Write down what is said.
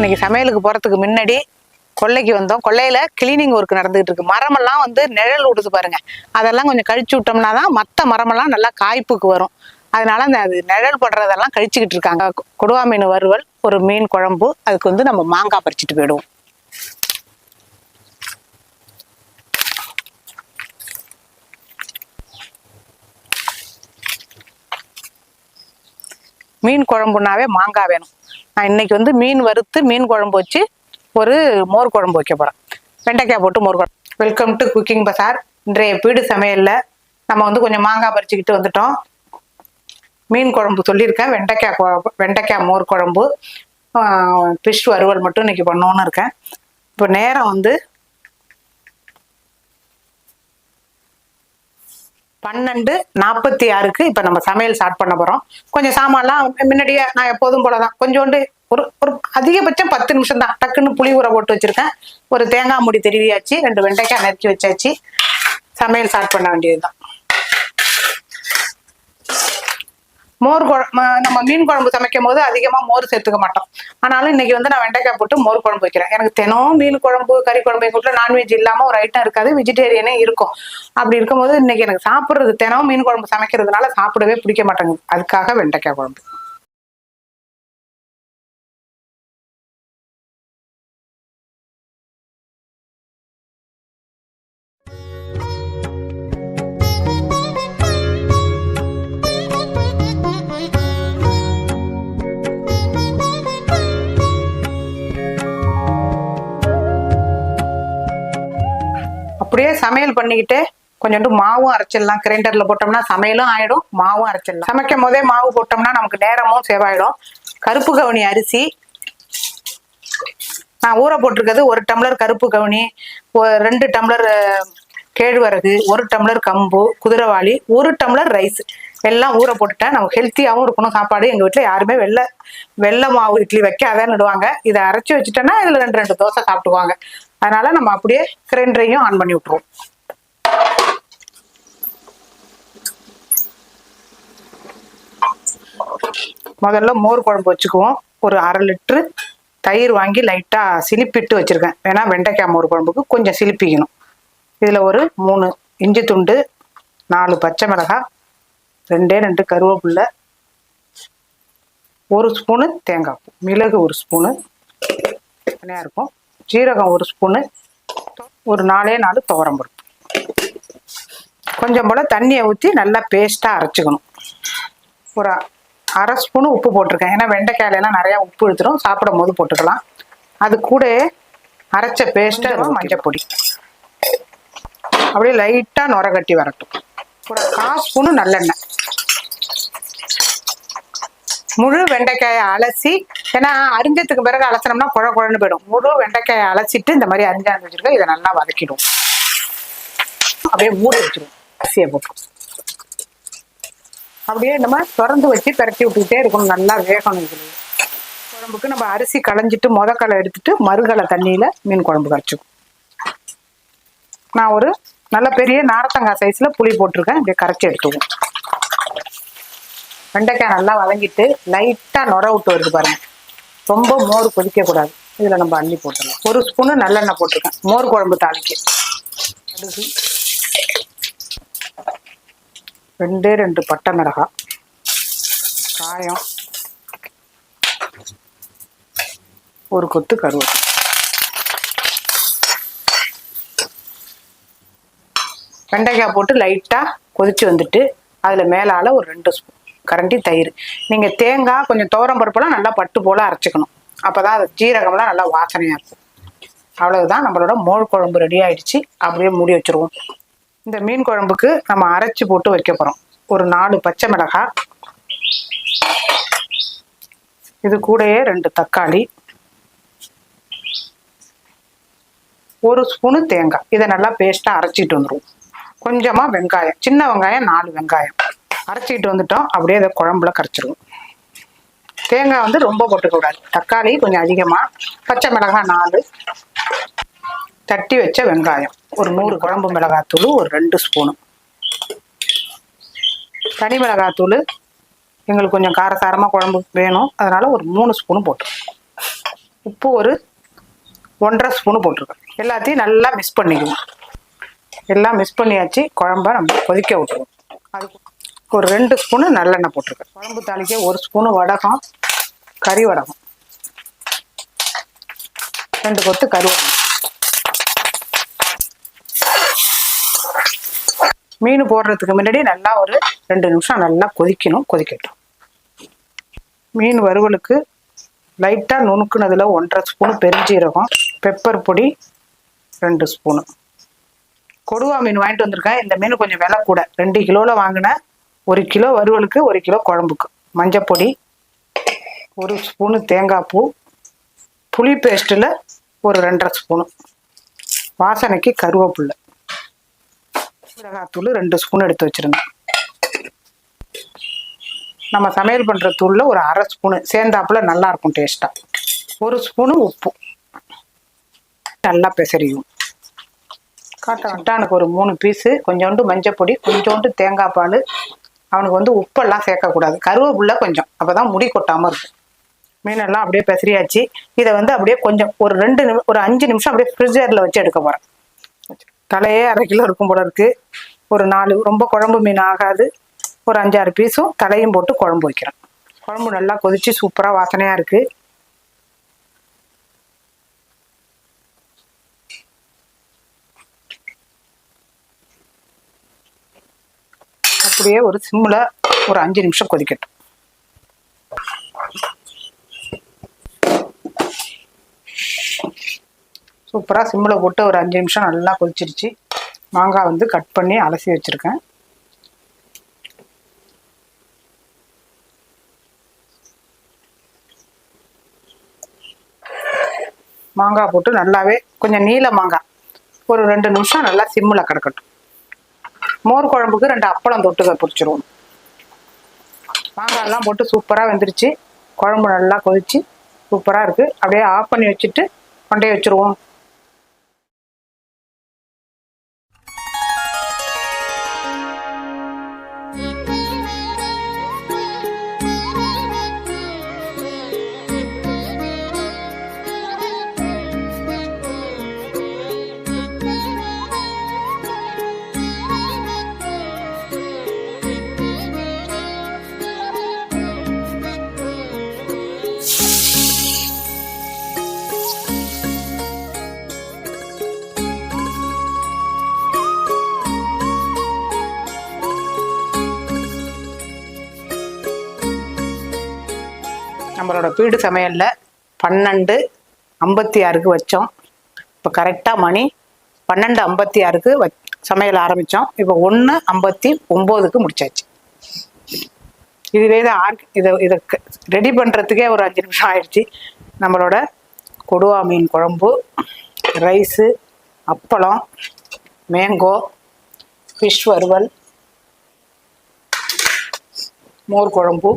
இன்னைக்கு சமையலுக்கு போறதுக்கு முன்னாடி கொல்லைக்கு வந்தோம். கொல்லையில கிளீனிங் ஒர்க் நடந்துகிட்டு இருக்கு மரமெல்லாம் வந்து நிழல் விடுது பாருங்க. அதெல்லாம் கொஞ்சம் கழிச்சு விட்டோம்னா தான் மற்ற மரமெல்லாம் நல்லா காய்ப்புக்கு வரும். அதனால அந்த அது நிழல் படுறதெல்லாம் கழிச்சுக்கிட்டு இருக்காங்க. கொடுவா மீன் வறுவல் ஒரு மீன் குழம்பு அதுக்கு வந்து நம்ம மாங்காய் பறிச்சுட்டு போயிடுவோம். மீன் குழம்புனாவே மாங்காய் வேணும். நான் இன்னைக்கு வந்து மீன் வறுத்து மீன் குழம்பு வச்சு ஒரு மோர் குழம்பு வைக்க போகிறேன் வெண்டைக்காய் போட்டு மோர் குழம்பு. வெல்கம் டு குக்கிங் பசார் இன்றைய வீடு சமையலில் நம்ம வந்து கொஞ்சம் மாங்காய் பறிச்சுக்கிட்டு வந்துட்டோம். மீன் குழம்பு சொல்லியிருக்கேன். வெண்டைக்காய் குழம்பு வெண்டைக்காய் மோர் குழம்பு ஃபிஷ் வறுவல் மட்டும் இன்னைக்கு பண்ணோன்னு இருக்கேன். இப்போ நேரம் வந்து பன்னெண்டு நாற்பத்தி ஆறுக்கு இப்போ நம்ம சமையல் ஸ்டார்ட் பண்ண போகிறோம் கொஞ்சம் சாமான்லாம் முன்னாடியே நான் எப்போதும் போல தான் கொஞ்சோண்டு ஒரு ஒரு அதிகபட்சம் பத்து நிமிஷம் தான். டக்குன்னு புளி ஊற போட்டு வச்சிருக்கேன். ஒரு தேங்காய் முடி திருவியாச்சு ரெண்டு வெண்டைக்காய் நறுக்கி வச்சாச்சு. சமையல் ஸ்டார்ட் பண்ண வேண்டியதுதான். மோர் குழம்பு நம்ம மீன் குழம்பு சமைக்கும் போது அதிகமாக மோர் சேர்த்துக்க மாட்டோம். ஆனாலும் இன்னைக்கு வந்து நான் வெண்டைக்காய் போட்டு மோர் குழம்பு வைக்கிறேன். எனக்கு தினம் மீன் குழம்பு கறி குழம்பு எங்கள் வீட்டில் நான்வெஜ் இல்லாமல் ஒரு ஐட்டம் இருக்காது. வெஜிடேரியனே இருக்கும். அப்படி இருக்கும்போது இன்னைக்கு எனக்கு சாப்பிட்றது தினம் மீன் குழம்பு சமைக்கிறதுனால சாப்பிடவே பிடிக்க மாட்டேங்குது. அதுக்காக வெண்டைக்காய் குழம்பு. அப்படியே சமையல் பண்ணிக்கிட்டு கொஞ்சோண்டு மாவும் அரைச்சிடலாம். கிரைண்டர்ல போட்டோம்னா சமையலும் ஆயிடும் மாவும் அரைச்சிடலாம். சமைக்கும் போதே மாவு போட்டோம்னா நமக்கு நேரமும் சேவாயிடும் கருப்பு கவுனி அரிசி. நான் ஊற போட்டிருக்கிறது ஒரு டம்ளர் கருப்பு கவுனி ரெண்டு டம்ளர் கேழ்வரகு ஒரு டம்ளர் கம்பு குதிரைவாளி ஒரு டம்ளர் ரைஸ். எல்லாம் ஊற போட்டுட்டேன். நம்ம ஹெல்த்தியாகவும் இருக்கணும். சாப்பாடு எங்கள் வீட்டில் யாருமே வெள்ளை வெள்ளை மாவு இட்லி வைக்காதேன்னு விடுவாங்க இதை அரைச்சி வச்சுட்டேன்னா இதில் ரெண்டு ரெண்டு தோசை சாப்பிட்டுக்குவாங்க அதனால நம்ம அப்படியே கிரைண்டரையும் ஆன் பண்ணி விட்ருவோம் முதல்ல மோர் குழம்பு வச்சுக்குவோம். ஒரு அரை லிட்டரு தயிர் வாங்கி லைட்டாக சிலிப்பிட்டு வச்சுருக்கேன். ஏன்னா வெண்டைக்காய் மோர் குழம்புக்கு கொஞ்சம் சிலிப்பிக்கணும். இதில் ஒரு மூணு இஞ்சி துண்டு நாலு பச்சை மிளகாய் ரெண்டே ரெண்டு கருவேப்பில்லை ஒரு ஸ்பூனு தேங்காய் மிளகு ஒரு ஸ்பூனு. தனியாக இருக்கும். ஜீரகம் ஒரு ஸ்பூனு ஒரு நாலே நாலு துவரம்பருப்பு கொஞ்சம் போல் தண்ணியை ஊற்றி நல்லா பேஸ்ட்டாக அரைச்சிக்கணும். ஒரு அரை ஸ்பூனு உப்பு போட்டிருக்கேன். ஏன்னா வெண்டைக்காயில எல்லாம் நிறையா உப்பு எடுத்துரும். சாப்பிடும் போது போட்டுக்கலாம். அது கூட அரைச்ச பேஸ்ட்டை மஞ்சள் பொடி. அப்படியே லைட்டாக நுர கட்டி வரட்டும். ஒரு கால் ஸ்பூனு நல்லெண்ணெய். முழு வெண்டைக்காயை அலசி ஏன்னா அரிஞ்சதுக்கு பிறகு அலசனம்னா குழ குழன்னு போயிடும். முழு வெண்டைக்காயை அலசிட்டு இந்த மாதிரி அரிஞ்சாந்து வச்சிருக்கோம் இதை நல்லா வதக்கிடும். அப்படியே மூடி வச்சிருவோம் அரிசியை போட்டு. அப்படியே நம்ம திறந்து வச்சு பிரட்டி விட்டுக்கிட்டே இருக்கணும் நல்லா வேகணும் இதுல. குழம்புக்கு நம்ம அரிசி களைஞ்சிட்டு முதக்கலை எடுத்துட்டு மறுகலை தண்ணியில மீன் குழம்பு கரைச்சிக்கும் நான் ஒரு நல்ல பெரிய நாரத்தங்காய் சைஸ்ல புளி போட்டிருக்கேன் இப்படியே கரைச்சி எடுத்துக்குவோம். வெண்டைக்காய் நல்லா வதங்கிட்டு லைட்டா நுர விட்டு வருது பாருங்க. ரொம்ப மோர் கொதிக்கக்கூடாது இதில் இதுல நம்ம அள்ளி போட்டுடலாம். ஒரு ஸ்பூனு நல்லெண்ணெய் போட்டிருக்கேன் மோர் குழம்பு தாளிக்கு. கடுகு ரெண்டே ரெண்டு பட்டை மிளகாய். காயம். ஒரு கொத்து கருவேப்பிலை. வெண்டைக்காய் போட்டு லைட்டாக கொதிச்சு வந்துட்டு அதில் மேலால் ஒரு ரெண்டு ஸ்பூன். கரண்டி தயிர். நீங்கள் தேங்காய் கொஞ்சம் துவரம் பருப்பெல்லாம் நல்லா பட்டு போல் அரைச்சிக்கணும். அப்போ தான் அது ஜீரகம்லாம் நல்லா வாசனையாக இருக்கும். அவ்வளவுதான் நம்மளோட மோர் குழம்பு ரெடி ஆயிடுச்சு. அப்படியே மூடி வச்சிருவோம். இந்த மீன் குழம்புக்கு நம்ம அரைச்சி போட்டு வைக்க போகிறோம் ஒரு நாலு பச்சை மிளகாய் இது கூடயே ரெண்டு தக்காளி. ஒரு ஸ்பூனு தேங்காய். இதை நல்லா பேஸ்ட்டாக அரைச்சிட்டு வந்துருவோம். கொஞ்சமாக வெங்காயம். சின்ன வெங்காயம் நாலு வெங்காயம். அரைச்சிட்டு வந்துட்டோம். அப்படியே அதை குழம்புல கரைச்சிருவோம். தேங்காய் வந்து ரொம்ப போட்டுக்கூடாது தக்காளி கொஞ்சம் அதிகமாக பச்சை மிளகாய் நாலு தட்டி வச்ச வெங்காயம். ஒரு நூறு குழம்பு மிளகாத்தூள் ஒரு ரெண்டு ஸ்பூனு. தனி மிளகாத்தூள் எங்களுக்கு கொஞ்சம் காரசாரமாக குழம்பு வேணும். அதனால் ஒரு மூணு ஸ்பூனு போட்டுருக்கோம் உப்பு ஒரு ஒன்றரை ஸ்பூனு போட்டிருக்கோம். எல்லாத்தையும் நல்லா மிக்ஸ் பண்ணிக்குவோம். எல்லாம் மிக்ஸ் பண்ணியாச்சு. குழம்ப நம்ம கொதிக்க விட்டுருவோம். அதுக்கு ஒரு ரெண்டு ஸ்பூனு நல்லெண்ணெய் போட்டிருக்கேன். குழம்பு தாளிக்க ஒரு ஸ்பூனு வடகம் கறி வடகம். ரெண்டு கொத்து கருவடகம் மீன் போடுறதுக்கு முன்னாடி நல்லா ஒரு ரெண்டு நிமிஷம் நல்லா கொதிக்கணும் கொதிக்கட்டும். மீன் வறுவலுக்கு லைட்டாக நுணுக்குனதில் ஒன்றரை ஸ்பூனு பெருஞ்சீரகம் பெப்பர் பொடி ரெண்டு ஸ்பூனு. கொடுவா மீன் வாங்கிட்டு வந்திருக்கேன். இந்த மீன் கொஞ்சம் விலை கூட. ரெண்டு கிலோவில் வாங்கினேன். ஒரு கிலோ வறுவலுக்கு ஒரு கிலோ குழம்புக்கு. மஞ்சப்பொடி ஒரு ஸ்பூனு தேங்காய் பூ புளி பேஸ்ட்டில் ஒரு ரெண்டரை ஸ்பூனு. வாசனைக்கு கருவேப்பில்லை. மிளகாத்தூள் ரெண்டு ஸ்பூன் எடுத்து வச்சுருங்க நம்ம சமையல் பண்ணுற தூளில் ஒரு அரை ஸ்பூனு. சேர்ந்தாப்புல நல்லா இருக்கும் டேஸ்ட்டாக ஒரு ஸ்பூனு உப்பு. நல்லா பெசரியும். காட்டானுக்கு வட்டானுக்கு ஒரு மூணு பீஸு கொஞ்சோண்டு மஞ்சப்பொடி கொஞ்சோண்டு தேங்காய் பால் அவனுக்கு வந்து உப்பெல்லாம் சேர்க்கக்கூடாது. கருவேப்புள்ள கொஞ்சம். அப்போ தான் முடி கொட்டாமல் இருக்கும். மீனெல்லாம் அப்படியே பெசரியாச்சு இதை வந்து அப்படியே கொஞ்சம் ஒரு ரெண்டு நிமி ஒரு அஞ்சு நிமிஷம் அப்படியே ஃப்ரிட்ஜரில் வச்சு எடுக்க போகிறேன் தலையே அரை கிலோ இருக்கும் போல இருக்குது ஒரு நாலு ரொம்ப குழம்பு மீன் ஆகாது. ஒரு அஞ்சாறு பீஸும் தலையும் போட்டு குழம்பு வைக்கிறேன். குழம்பு நல்லா கொதிச்சு சூப்பராக வாசனையாக இருக்குது அப்படியே ஒரு சிம்மில் ஒரு அஞ்சு நிமிஷம் கொதிக்கட்டும். சூப்பராக சிம்மில் போட்டு ஒரு அஞ்சு நிமிஷம் நல்லா கொதிச்சிருச்சு. மாங்காய் வந்து கட் பண்ணி அலசி வச்சுருக்கேன். மாங்காய் போட்டு நல்லாவே கொஞ்சம் நீல மாங்காய். ஒரு ரெண்டு நிமிஷம் நல்லா சிம்மில் கிடக்கட்டும். மோர் குழம்புக்கு ரெண்டு அப்பளம் தொட்டுக்க பிடிச்சிருவோம் மாங்காயெல்லாம் போட்டு சூப்பராக வெந்துருச்சு. குழம்பு நல்லா கொதிச்சு சூப்பராக இருக்குது அப்படியே ஆஃப் பண்ணி வச்சுட்டு கொண்டே வச்சுருவோம். நம்மளோட வீடு சமையலில் பன்னெண்டு ஐம்பத்தி ஆறுக்கு வச்சோம். இப்போ கரெக்டாக மணி பன்னெண்டு ஐம்பத்தி ஆறுக்கு வ சமையல் ஆரம்பித்தோம் இப்போ ஒன்று ஐம்பத்தி ஒம்போதுக்கு முடிச்சாச்சு. இதுவே தான் ஆர் இதை இதை ரெடி பண்ணுறதுக்கே ஒரு அஞ்சு நிமிஷம் ஆயிடுச்சு. நம்மளோட கொடுவா மீன் குழம்பு ரைஸு அப்பளம் மேங்கோ ஃபிஷ் வறுவல் மோர் குழம்பு